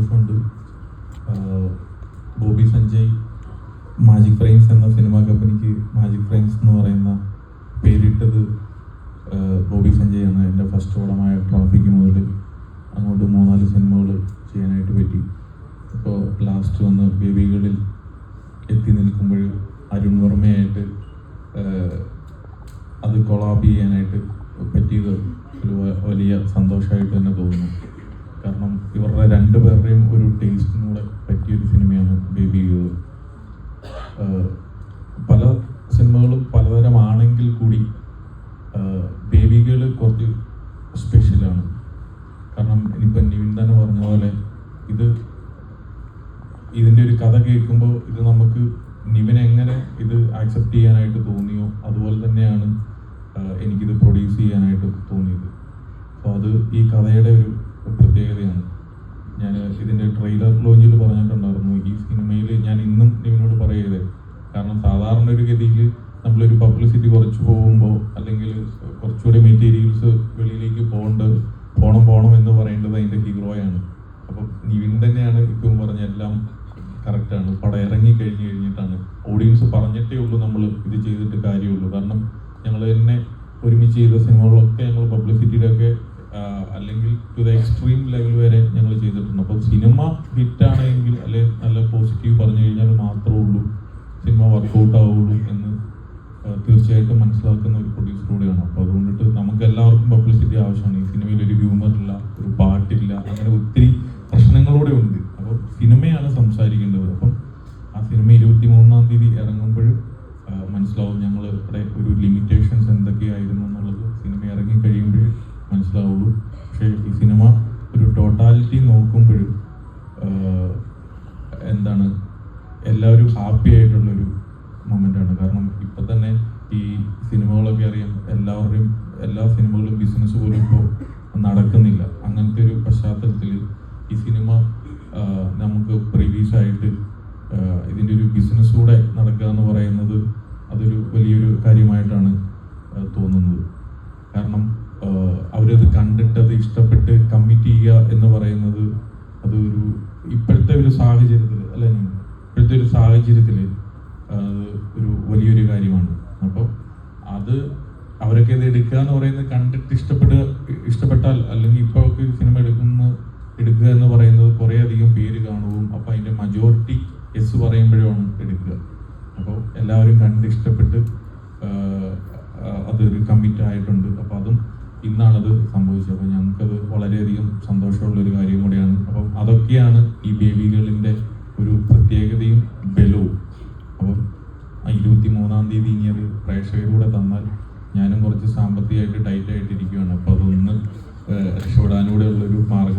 സന്തോഷമുണ്ട് Gopi Sanjay magic frames cinema cinema കമ്പനിക്ക് magic frames എന്ന് പറയുന്ന പേരിട്ടത് ഗോപി സഞ്ജയ് ആണ്. എന്റെ ഫസ്റ്റ് ഓടമായ ട്രാഫിക് മുതൽ അങ്ങോട്ട് മൂന്നാൽ സിനിമകൾ ചെയ്യാനായിട്ട് പറ്റി. അപ്പോൾ ലാസ്റ്റ് വന്ന് ബേബികളിൽ എത്തി നിൽക്കുമ്പോൾ അരുൺ വർമ്മയായിട്ട് അത് കൊളാബ് ചെയ്യാനായിട്ട് പറ്റിയത് ഒരു വലിയ സന്തോഷമായിട്ട് തന്നെ തോന്നുന്നു. കാരണം ഇവരുടെ രണ്ടുപേരുടെയും ഒരു ടേസ്റ്റിനും കൂടെ പറ്റിയൊരു സിനിമയാണ് ബേബി ഗേൾ. പല സിനിമകളും പലതരമാണെങ്കിൽ കൂടി ബേബി ഗേൾ കുറച്ച് സ്പെഷ്യലാണ്. കാരണം ഇനിയിപ്പോൾ നിവിൻ തന്നെ പറഞ്ഞ പോലെ ഇത് ഇതിന്റെ ഒരു കഥ കേൾക്കുമ്പോൾ ഇത് നമുക്ക് നിവിൻ എങ്ങനെ ഇത് ആക്സെപ്റ്റ് ചെയ്യാനായിട്ട് തോന്നിയോ അതുപോലെ തന്നെയാണ് എനിക്കിത് പ്രൊഡ്യൂസ് ചെയ്യാനായിട്ട് തോന്നിയത്. അപ്പോൾ അത് ഈ കഥയുടെ ഒരു പ്രത്യേകതയാണ്. ഞാൻ ഇതിന്റെ ട്രെയിലർ ലോഞ്ചിൽ പറഞ്ഞിട്ടുണ്ടായിരുന്നു. ഈ സിനിമയിൽ ഞാൻ ഇന്നും നിവിനോട് പറയരുത്. കാരണം സാധാരണ ഒരു ഗതിയിൽ നമ്മളൊരു പബ്ലിസിറ്റി കുറച്ച് പോകുമ്പോൾ അല്ലെങ്കിൽ കുറച്ചുകൂടി മെറ്റീരിയൽസ് വെളിയിലേക്ക് പോകേണ്ട പോണം പോണം എന്ന് പറയേണ്ടത് അതിന്റെ ഹീറോയാണ്. അപ്പോൾ നിവിൻ തന്നെയാണ് ഇപ്പം പറഞ്ഞ എല്ലാം കറക്റ്റാണ് പടം ഇറങ്ങി കഴിഞ്ഞ് കഴിഞ്ഞിട്ടാണ്. ഓഡിയൻസ് പറഞ്ഞിട്ടേ ഉള്ളൂ നമ്മൾ ഇത് ചെയ്തിട്ട് കാര്യമുള്ളൂ. കാരണം ഞങ്ങൾ തന്നെ ഒരുമിച്ച് ചെയ്ത സിനിമകളൊക്കെ ഞങ്ങൾ പബ്ലിസിറ്റിയുടെ ഒക്കെ അല്ലെങ്കിൽ ടു ദ എക്സ്ട്രീം ലെവൽ വരെ ഞങ്ങൾ ചെയ്തിട്ടുണ്ട്. അപ്പം സിനിമ ഹിറ്റ് ആണെങ്കിൽ അല്ലെങ്കിൽ നല്ല പോസിറ്റീവ് പറഞ്ഞു കഴിഞ്ഞാൽ മാത്രമേ ഉള്ളൂ. സിനിമ വർക്കൗട്ട് ആവുള്ളൂ എന്ന് തീർച്ചയായിട്ടും മനസ്സിലാക്കുന്ന ഒരു പ്രൊഡ്യൂസർ കൂടെയാണ്. അപ്പോൾ അതുകൊണ്ടിട്ട് നമുക്ക് എല്ലാവർക്കും പബ്ലിസിറ്റി ആവശ്യമാണ്. ഈ സിനിമയിൽ ഒരു ഹ്യൂമർ ഇല്ല ഒരു പാട്ടില്ല അങ്ങനെ ഒത്തിരി പ്രശ്നങ്ങളൂടെ ഉണ്ട്. അപ്പോൾ സിനിമയാണ് സംസാരിക്കേണ്ടത്. അപ്പം ആ സിനിമ ഇരുപത്തി മൂന്നാം തീയതി ഇറങ്ങുമ്പോഴും മനസ്സിലാവും ഞങ്ങൾ ഇവിടെ ഒരു ലിമിറ്റേഷൻസ് എല്ലാവരും ഹാപ്പി ആയിട്ടുള്ളൊരു മൊമെന്റാണ് കാരണം ഇപ്പം തന്നെ ഈ സിനിമകളൊക്കെ അറിയാം എല്ലാവരുടെയും എല്ലാ സിനിമകളും ബിസിനസ് പോലും ഇപ്പോൾ നടക്കുന്നില്ല. അങ്ങനത്തെ ഒരു പശ്ചാത്തലത്തിൽ ഈ സിനിമ നമുക്ക് പ്രീവിയസ് ആയിട്ട് ഇതിന്റെ ഒരു ബിസിനസ് കൂടെ നടക്കുക എന്ന് പറയുന്നത് അതൊരു വലിയൊരു കാര്യമായിട്ടാണ് തോന്നുന്നത്. കാരണം അവരത് കണ്ടിട്ട് അത് ഇഷ്ടപ്പെട്ട് കമ്മിറ്റ് ചെയ്യുക എന്ന് പറയുന്നത് അതൊരു ഇപ്പോഴത്തെ ഒരു സാഹചര്യത്തിൽ അല്ലെ ഇപ്പോഴത്തെ ഒരു സാഹചര്യത്തിൽ ഒരു വലിയൊരു കാര്യമാണ്. അപ്പോൾ അത് അവരൊക്കെ ഇത് എടുക്കുക എന്ന് പറയുന്നത് കണ്ടിട്ട് ഇഷ്ടപ്പെടുക ഇഷ്ടപ്പെട്ടാൽ അല്ലെങ്കിൽ ഇപ്പോൾ ഒക്കെ സിനിമ എടുക്കുന്ന എടുക്കുക എന്ന് പറയുന്നത് കുറേ അധികം പേര് കാണുകയും അപ്പോൾ അതിന്റെ മജോറിറ്റി എസ് പറയുമ്പോഴാണ് എടുക്കുക. അപ്പോൾ എല്ലാവരും കണ്ട് ഇഷ്ടപ്പെട്ട് അതൊരു കമ്മിറ്റ് ആയിട്ടുണ്ട്. അപ്പോൾ അതും ഇന്നാണത് സംഭവിച്ചത്. അപ്പോൾ ഞങ്ങൾക്കത് വളരെയധികം സന്തോഷമുള്ള ഒരു കാര്യം കൂടിയാണ്. അപ്പം അതൊക്കെയാണ് ഈ ബേബികളിന്റെ തീയതി ഇങ്ങനെ പ്രേക്ഷകരൂടെ തന്നാൽ ഞാനും കുറച്ച് സാമ്പത്തികമായിട്ട് ടൈറ്റായിട്ടിരിക്കുകയാണ് അപ്പോൾ അതൊന്ന് രക്ഷപ്പെടാനൂടെ ഉള്ളൊരു മാർഗം